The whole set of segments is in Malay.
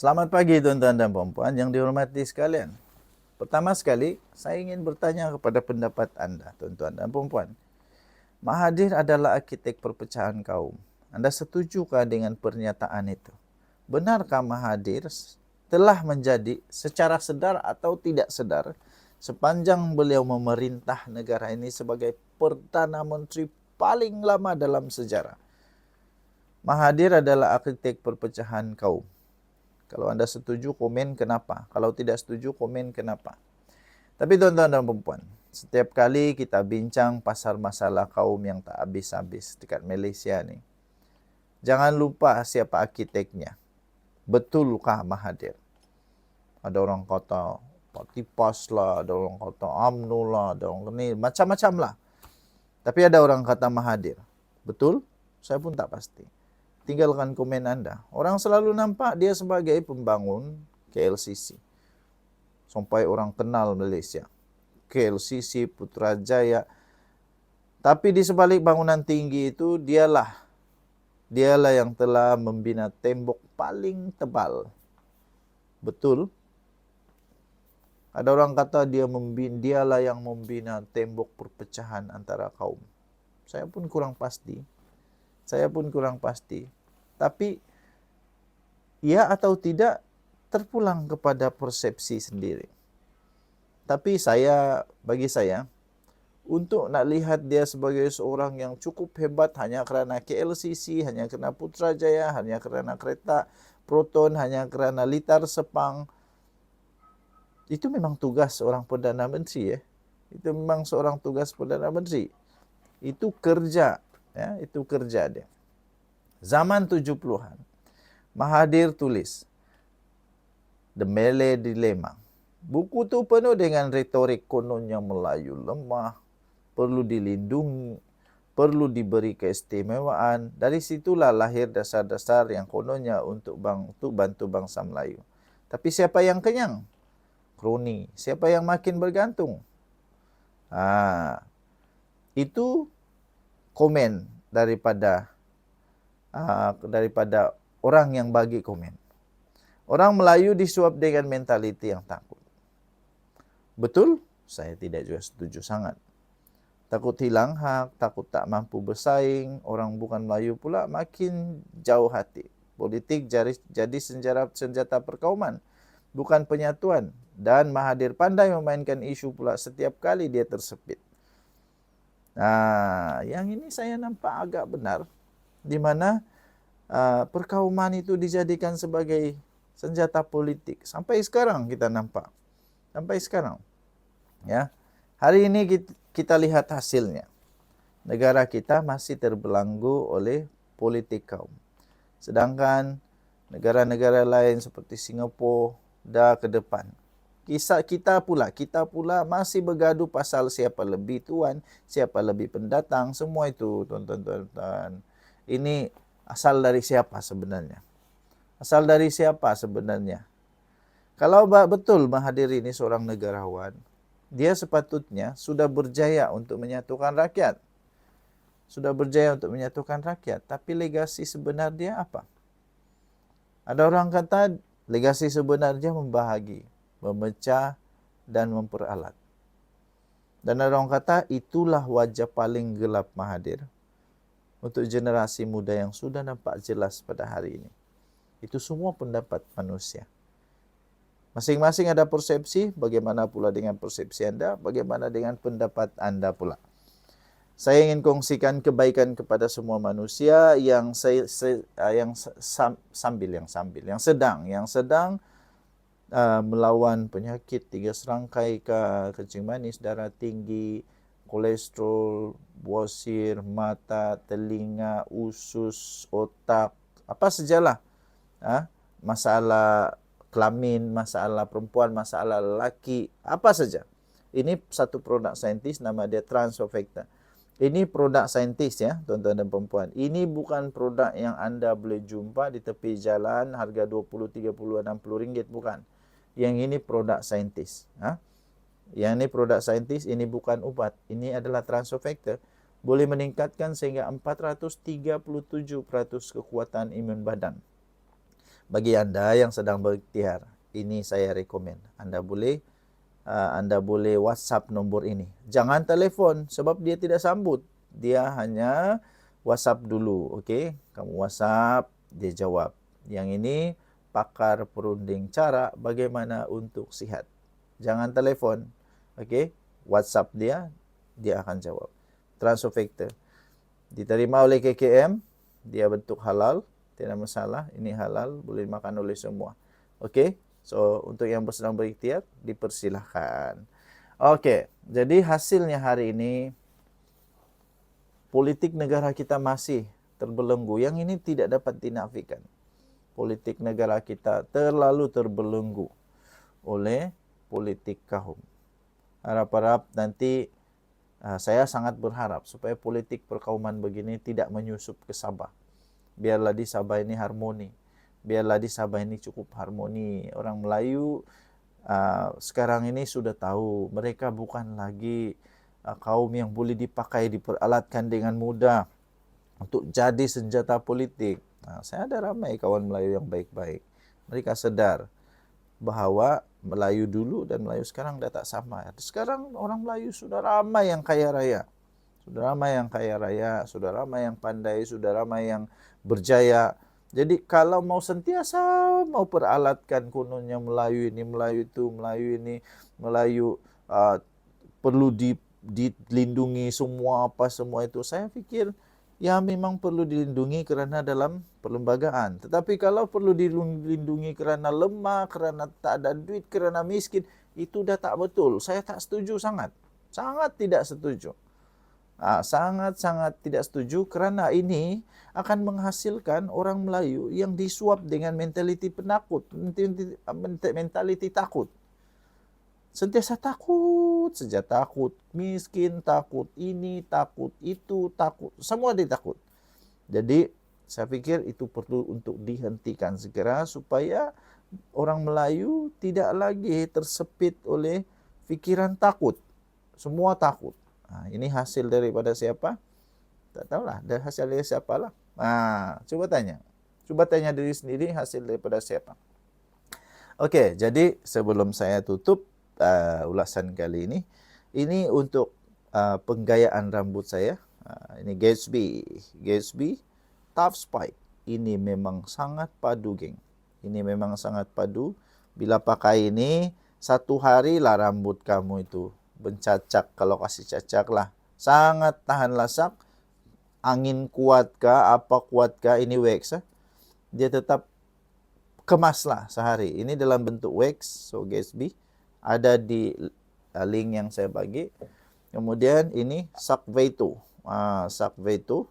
Selamat pagi tuan-tuan dan puan-puan yang dihormati sekalian. Pertama sekali, saya ingin bertanya kepada pendapat anda, tuan-tuan dan puan-puan. Mahathir adalah arkitek perpecahan kaum. Anda setujukah dengan pernyataan itu? Benarkah Mahathir telah menjadi secara sedar atau tidak sedar sepanjang beliau memerintah negara ini sebagai Perdana Menteri paling lama dalam sejarah? Mahathir adalah arkitek perpecahan kaum. Kalau anda setuju, komen kenapa. Kalau tidak setuju, komen kenapa. Tapi tuan-tuan dan perempuan, setiap kali kita bincang pasar masalah kaum yang tak habis-habis dekat Malaysia ni, jangan lupa siapa arkiteknya. Betulkah Mahathir? Ada orang kata Parti PAS lah, ada orang kata UMNO lah, ada orang ni, macam-macam lah. Tapi ada orang kata Mahathir. Betul? Saya pun tak pasti tinggalkan komen anda. Orang selalu nampak dia sebagai pembangun KLCC. Sampai orang kenal Malaysia. KLCC, Putrajaya. Tapi di sebalik bangunan tinggi itu, dialah. Dialah yang telah membina tembok paling tebal. Betul? Ada orang kata dia membina, dialah yang membina tembok perpecahan antara kaum. Saya pun kurang pasti. Saya pun kurang pasti. Tapi ya atau tidak terpulang kepada persepsi sendiri. Tapi saya bagi saya untuk nak lihat dia sebagai seorang yang cukup hebat hanya kerana KLCC, hanya kerana Putrajaya, hanya kerana kereta Proton, hanya kerana Litar Sepang. Itu memang tugas seorang Perdana Menteri ya. Itu memang seorang tugas Perdana Menteri. Itu kerja ya, itu kerja dia zaman 70-an, Mahathir tulis The Malay Dilemma. Buku tu penuh dengan retorik kononnya Melayu lemah, perlu dilindungi, perlu diberi keistimewaan. Dari situlah lahir dasar-dasar yang kononnya untuk bantu bantu bangsa Melayu. Tapi siapa yang kenyang? Kroni. Siapa yang makin bergantung? Ha, itu komen daripada uh, daripada orang yang bagi komen. Orang Melayu disuap dengan mentaliti yang takut. Betul? Saya tidak juga setuju sangat. Takut hilang hak, takut tak mampu bersaing, orang bukan Melayu pula makin jauh hati. Politik jadi, jadi senjata, senjata perkauman, bukan penyatuan. Dan Mahathir pandai memainkan isu pula setiap kali dia tersepit. Nah, yang ini saya nampak agak benar di mana uh, perkauman itu dijadikan sebagai senjata politik. Sampai sekarang kita nampak. Sampai sekarang. Ya. Hari ini kita, kita lihat hasilnya. Negara kita masih terbelanggu oleh politik kaum. Sedangkan negara-negara lain seperti Singapura dah ke depan. Kisah kita pula kita pula masih bergaduh pasal siapa lebih tuan siapa lebih pendatang semua itu tuan-tuan ini asal dari siapa sebenarnya? Asal dari siapa sebenarnya? Kalau betul Mahathir ini seorang negarawan, dia sepatutnya sudah berjaya untuk menyatukan rakyat. Sudah berjaya untuk menyatukan rakyat. Tapi legasi sebenarnya apa? Ada orang kata legasi sebenarnya membahagi, memecah dan memperalat. Dan ada orang kata itulah wajah paling gelap Mahathir untuk generasi muda yang sudah nampak jelas pada hari ini. Itu semua pendapat manusia. Masing-masing ada persepsi, bagaimana pula dengan persepsi anda, bagaimana dengan pendapat anda pula. Saya ingin kongsikan kebaikan kepada semua manusia yang saya, saya ah, yang sam, sambil yang sambil yang sedang yang sedang uh, melawan penyakit tiga serangkai ke kencing manis darah tinggi kolesterol, bosir, mata, telinga, usus, otak, apa sajalah. Ha? Masalah kelamin, masalah perempuan, masalah lelaki, apa saja. Ini satu produk saintis nama dia Transofecta. Ini produk saintis ya, tuan-tuan dan perempuan. Ini bukan produk yang anda boleh jumpa di tepi jalan harga 20, 30, 60 ringgit bukan. Yang ini produk saintis. Ha? Yang ini produk saintis, ini bukan ubat. Ini adalah transofactor. Boleh meningkatkan sehingga 437% kekuatan imun badan. bagi Anda yang sedang berikhtiar, ini saya rekomen. Anda boleh uh, Anda boleh WhatsApp nombor ini. Jangan telefon sebab dia tidak sambut. Dia hanya WhatsApp dulu, okey? Kamu WhatsApp, dia jawab. Yang ini pakar perunding cara bagaimana untuk sihat. Jangan telefon, okey? WhatsApp dia, dia akan jawab. Transfer factor. Diterima oleh KKM, dia bentuk halal, tidak masalah. Ini halal, boleh makan oleh semua. Okey? So, untuk yang sedang berikhtiar, dipersilahkan. Okey, jadi hasilnya hari ini, politik negara kita masih terbelenggu. Yang ini tidak dapat dinafikan. Politik negara kita terlalu terbelenggu oleh politik kaum. Harap-harap nanti uh, saya sangat berharap supaya politik perkauman begini tidak menyusup ke Sabah. Biarlah di Sabah ini harmoni. Biarlah di Sabah ini cukup harmoni. Orang Melayu uh, sekarang ini sudah tahu mereka bukan lagi uh, kaum yang boleh dipakai diperalatkan dengan mudah untuk jadi senjata politik. Nah, saya ada ramai kawan Melayu yang baik-baik. Mereka sedar bahawa Melayu dulu dan Melayu sekarang dah tak sama. Sekarang orang Melayu sudah ramai yang kaya raya. Sudah ramai yang kaya raya, sudah ramai yang pandai, sudah ramai yang berjaya. Jadi kalau mau sentiasa mau peralatkan kononnya Melayu ini, Melayu itu, Melayu ini, Melayu uh, perlu di, dilindungi semua apa semua itu. Saya fikir ya memang perlu dilindungi kerana dalam perlembagaan. Tetapi kalau perlu dilindungi kerana lemah, kerana tak ada duit, kerana miskin, itu dah tak betul. Saya tak setuju sangat. Sangat tidak setuju. Sangat-sangat ha, tidak setuju kerana ini akan menghasilkan orang Melayu yang disuap dengan mentaliti penakut, mentaliti takut sentiasa takut saja takut miskin takut ini takut itu takut semua dia takut jadi saya fikir itu perlu untuk dihentikan segera supaya orang Melayu tidak lagi tersepit oleh fikiran takut semua takut nah, ini hasil daripada siapa tak tahulah dari hasil dari siapa lah nah, coba tanya coba tanya diri sendiri hasil daripada siapa Okey, jadi sebelum saya tutup, uh, ulasan kali ini. Ini untuk uh, penggayaan rambut saya. Uh, ini Gatsby. Gatsby Tough Spike. Ini memang sangat padu, geng. Ini memang sangat padu. Bila pakai ini, satu hari lah rambut kamu itu bencacak. Kalau kasih cacak lah. Sangat tahan lasak. Angin kuat kah, apa kuat kah, ini wax. Eh? Dia tetap kemaslah sehari. Ini dalam bentuk wax. So, Gatsby ada di uh, link yang saya bagi. Kemudian ini Sakveto. Ah, Sakveto.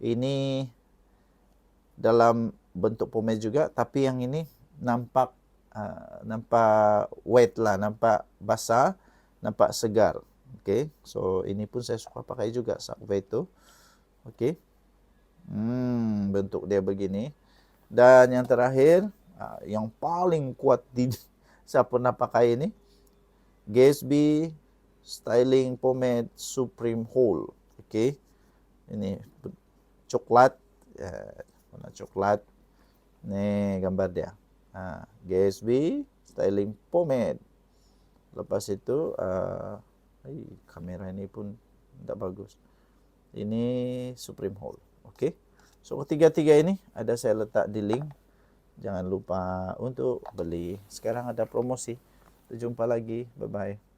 Ini dalam bentuk pomade juga, tapi yang ini nampak uh, nampak wet lah, nampak basah, nampak segar. Okay, so ini pun saya suka pakai juga Sakveto. Okay, hmm, bentuk dia begini. Dan yang terakhir, uh, yang paling kuat di saya pernah pakai ini, Gatsby Styling Pomade Supreme Whole. Okay. Ini coklat. Ya, warna coklat. Ni gambar dia. Ha, Gatsby Styling Pomade. Lepas itu, uh, ay, kamera ini pun tak bagus. Ini Supreme Whole. Okay. So, ketiga-tiga ini ada saya letak di link. Jangan lupa untuk beli. Sekarang ada promosi. Kita jumpa lagi. Bye-bye.